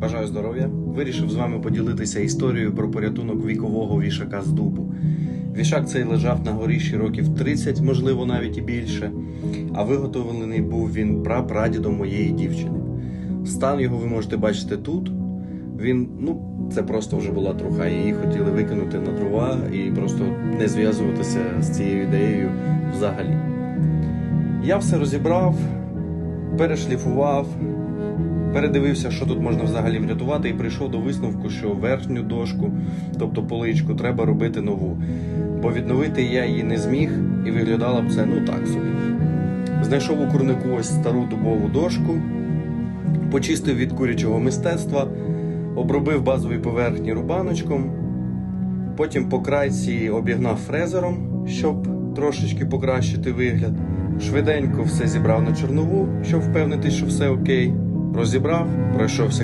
Бажаю здоров'я. Вирішив з вами поділитися історією про порятунок вікового вішака з дубу. Вішак цей лежав на горіщі років 30, можливо, навіть і більше, а виготовлений був він прапрадідом моєї дівчини. Стан його ви можете бачити тут. Він, ну, це просто вже була труха. Її хотіли викинути на дрова і просто не зв'язуватися з цією ідеєю взагалі. Я все розібрав, перешліфував, передивився, що тут можна взагалі врятувати, і прийшов до висновку, що верхню дошку, тобто поличку, треба робити нову. Бо відновити я її не зміг і виглядало б це ну так собі. Знайшов у курнику ось стару дубову дошку, почистив від курячого мистецтва, обробив базові поверхні рубаночком, потім по крайці обігнав фрезером, щоб трошечки покращити вигляд. Швиденько все зібрав на чорнову, щоб впевнитись, що все окей. Розібрав, пройшовся